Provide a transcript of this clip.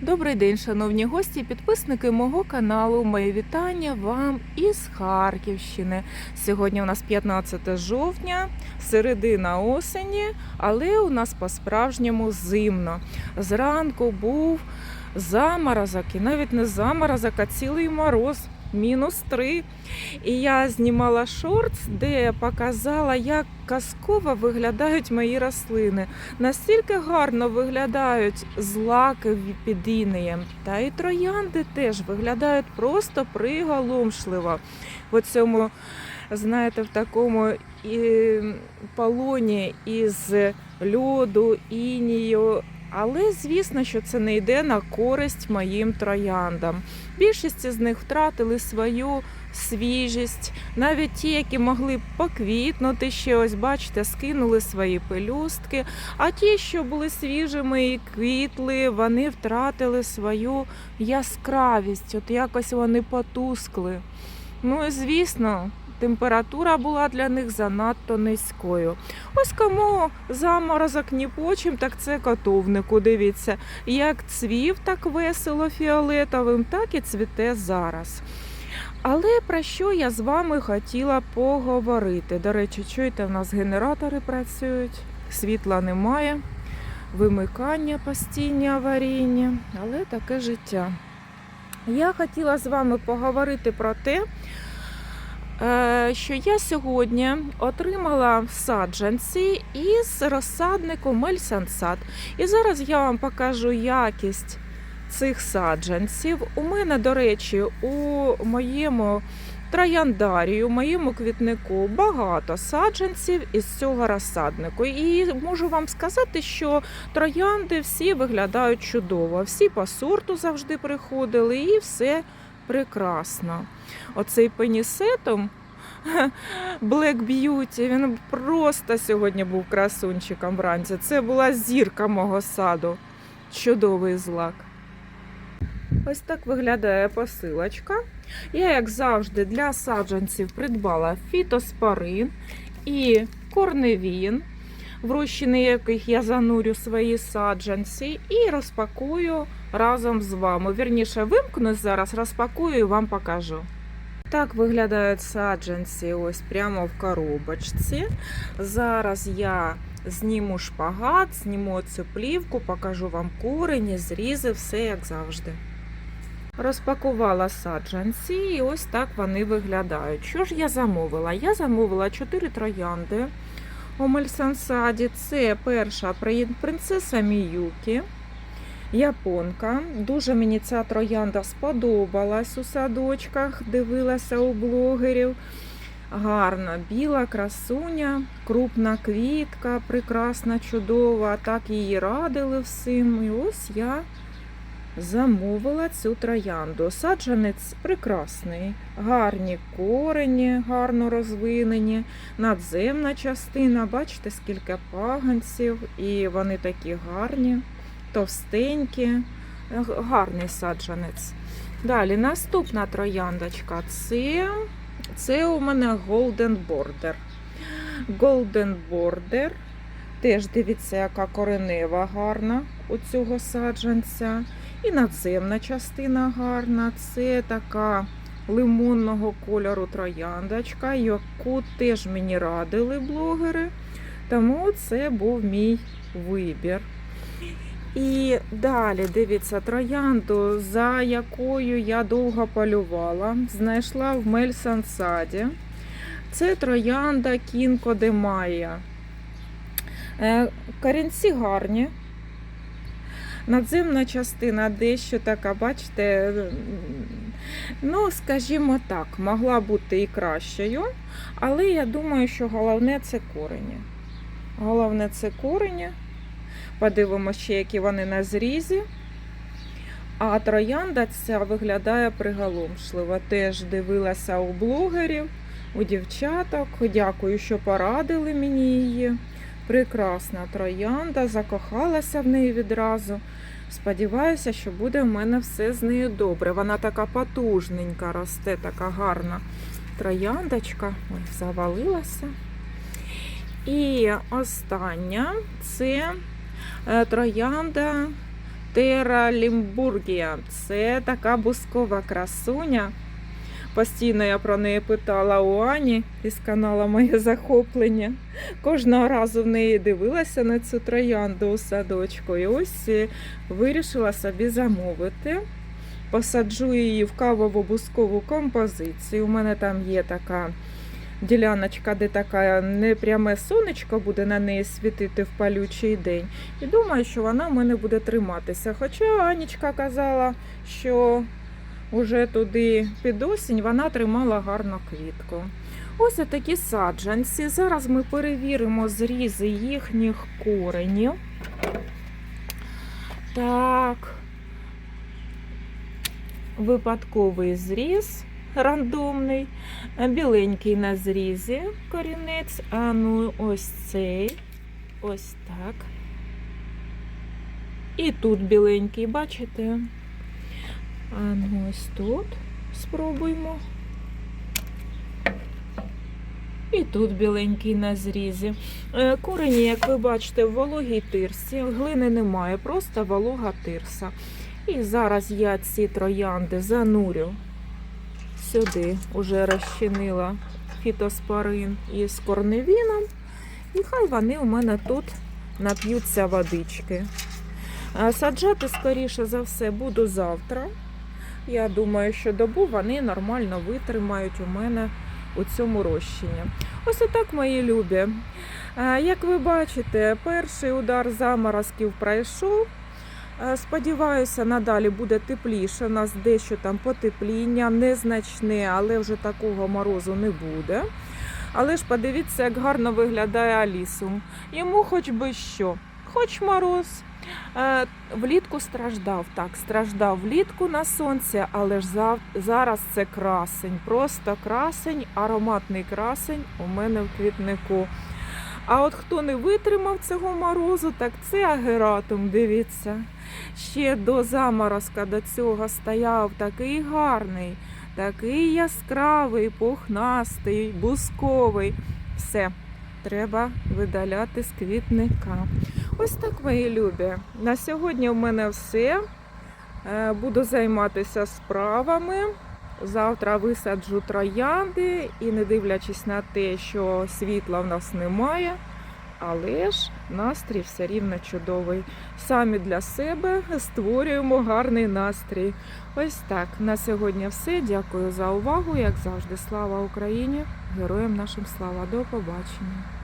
Добрий день, шановні гості, підписники мого каналу. Моє вітання вам із Харківщини. Сьогодні у нас 15 жовтня, середина осені, але у нас по-справжньому зимно. Зранку був заморозок, і навіть не заморозок, а цілий мороз. Мінус три. І я знімала шортс, де показала, як казково виглядають мої рослини настільки гарно виглядають злаки під інеєм, та і троянди теж виглядають просто приголомшливо. В цьому, знаєте, в такому і полоні із льоду, інію. Але звісно, що це не йде на користь моїм трояндам. Більшість з них втратили свою свіжість, навіть ті, які могли поквітнути ще, ось бачите, скинули свої пелюстки. А ті, що були свіжими і квітли, вони втратили свою яскравість. От якось вони потускли. Ну і звісно, температура була для них занадто низькою. Ось кому заморозок ні почим, так це котовнику. Дивіться, як цвів так весело фіолетовим, так і цвіте зараз. Але про що я з вами хотіла поговорити? До речі, чуєте, в нас генератори працюють, світла немає, вимикання постійні аварійні, але таке життя. Я хотіла з вами поговорити про те, що я сьогодні отримала саджанці із розсаднику Мельсансад. І зараз я вам покажу якість цих саджанців. У мене, до речі, у моєму трояндарію, моєму квітнику багато саджанців із цього розсаднику. І можу вам сказати, що троянди всі виглядають чудово. Всі по сорту завжди приходили, і все прекрасно. Оцей пенісетом. Black Beauty, він просто сьогодні був красунчиком вранці. Це була зірка мого саду. Чудовий злак. Ось так виглядає посилочка. Я, як завжди, для саджанців придбала фітоспорин і корневін, в розчини яких я занурю свої саджанці, і розпакую разом з вами. Вірніше, вимкнусь зараз, розпакую і вам покажу. Так виглядають саджанці ось прямо в коробочці. Зараз я зніму шпагат, зніму цю плівку, покажу вам корені, зрізи, все як завжди. Розпакувала саджанці, і ось так вони виглядають. Що ж я замовила? Я замовила 4 троянди у Мельсансаді. Це перша принцеса Міюкі, японка. Дуже мені ця троянда сподобалась у садочках, дивилася у блогерів. Гарна, біла красуня, крупна квітка, прекрасна, чудова. Так її радили всім. І ось я замовила цю троянду. Саджанець прекрасний, гарні корені, гарно розвинені, надземна частина. Бачите, скільки паганців, і вони такі гарні, товстенькі, гарний саджанець. Далі наступна трояндочка це, це у мене Golden Border. Golden Border. Теж дивіться, яка коренева гарна у цього саджанця. І надземна частина гарна. Це така лимонного кольору трояндочка, яку теж мені радили блогери. Тому це був мій вибір. І далі дивіться троянду, за якою я довго полювала, знайшла в Мельсансаді. Це троянда Кінко де Майя. Е, Корінці гарні. Надземна частина дещо така, бачите, ну, скажімо так, могла бути і кращою, але я думаю, що головне це корені. Головне це корені. Подивимося, ще, які вони на зрізі. А троянда ця виглядає приголомшливо. Теж дивилася у блогерів, у дівчаток. Дякую, що порадили мені її. Прекрасна троянда, закохалася в неї відразу. Сподіваюся, що буде в мене все з нею добре. Вона така потужненька росте, така гарна трояндочка. Ой, завалилася. І остання це е, троянда Тера Лімбургія. Це така бускова красуня. Постійно я про неї питала у Ані із каналу Моє захоплення. Кожного разу в неї дивилася на цю троянду у садочку. І ось е, вирішила собі замовити. Посаджу її в кавову бускову композицію. У мене там є така діляночка, де таке непряме сонечко буде на неї світити в палючий день. І думаю, що вона в мене буде триматися. Хоча Анічка казала, що уже туди під осінь вона тримала гарну квітку. Ось такі саджанці. Зараз ми перевіримо зрізи їхніх коренів. Так. Випадковий зріз рандомний, біленький на зрізі корінець. А ну ось цей. Ось так. І тут біленький, бачите? А ну ось тут спробуємо. І тут біленький на зрізі. Е, Корені, як ви бачите, в вологій тирсі. Глини немає, просто волога тирса. І зараз я ці троянди занурю сюди, уже розчинила фітоспорин із корневіном. І хай вони у мене тут нап'ються водички. Е, Саджати, скоріше за все, буду завтра. Я думаю, що добу вони нормально витримають у мене у цьому розчині. Ось отак, мої любі. Е, Як ви бачите, перший удар заморозків пройшов. Е, Сподіваюся, надалі буде тепліше. У нас дещо там потепління, незначне, але вже такого морозу не буде. Але ж подивіться, як гарно виглядає Алісум. Йому хоч би що, хоч мороз. Е, Влітку страждав, так, страждав влітку на сонці, але ж зараз це красень, просто красень, ароматний красень у мене в квітнику. А от хто не витримав цього морозу, так це агератум, дивіться. Ще до заморозка до цього стояв такий гарний, такий яскравий, пухнастий, бусковий. Все, треба видаляти з квітника. Ось так, мої любі. На сьогодні в мене все. Е, Буду займатися справами. Завтра висаджу троянди і не дивлячись на те, що світла в нас немає, але ж настрій все рівно чудовий. Самі для себе створюємо гарний настрій. Ось так. На сьогодні все. Дякую за увагу. Як завжди, слава Україні! Героям нашим слава. До побачення!